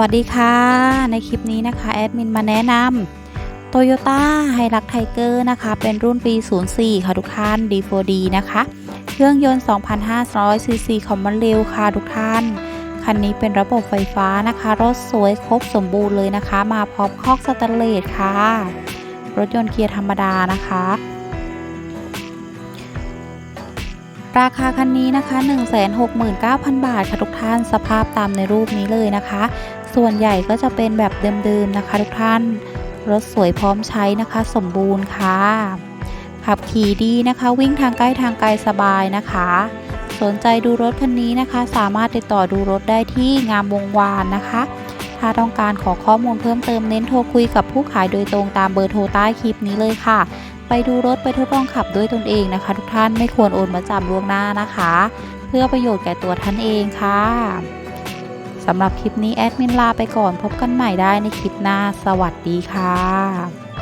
วัสดีค่ะ ในคลิปนี้นะคะแอดมินมาแนะนำ Toyota h i l u x Tiger นะคะ เป็นรุ่นปี 04 ค่ะทุกท่าน D4D นะคะ เครื่องยนต์ 2,500ซีซีคอมมอนเร็วค่ะทุกท่าน คันนี้เป็นระบบไฟฟ้านะคะ รถสวยครบสมบูรณ์เลยนะคะ มาพร้อมคอกสแตนเลสค่ะ รถยนต์เกียร์ธรรมดานะคะราคาคันนี้นะคะ 169,000 บาทค่ะทุกท่านสภาพตามในรูปนี้เลยนะคะ ส่วนใหญ่ก็จะเป็นแบบเดิมๆนะคะทุกท่าน รถสวยพร้อมใช้นะคะ สมบูรณ์ค่ะ ขับขี่ดีนะคะ วิ่งทางใกล้ทางไกลสบายนะคะ สนใจดูรถคันนี้นะคะ สามารถติดต่อดูรถได้ที่งามวงวานนะคะ ถ้าต้องการขอข้อมูลเพิ่มเติมเน้นโทรคุยกับผู้ขายโดยตรงตามเบอร์โทรใต้คลิปนี้เลยค่ะไปดูรถไปทดลองขับด้วยตนเองนะคะ ทุกท่านไม่ควรโอนมาจำล่วงหน้านะคะ เพื่อประโยชน์แก่ตัวท่านเองค่ะ สำหรับคลิปนี้แอดมินลาไปก่อนพบกันใหม่ได้ในคลิปหน้า สวัสดีค่ะ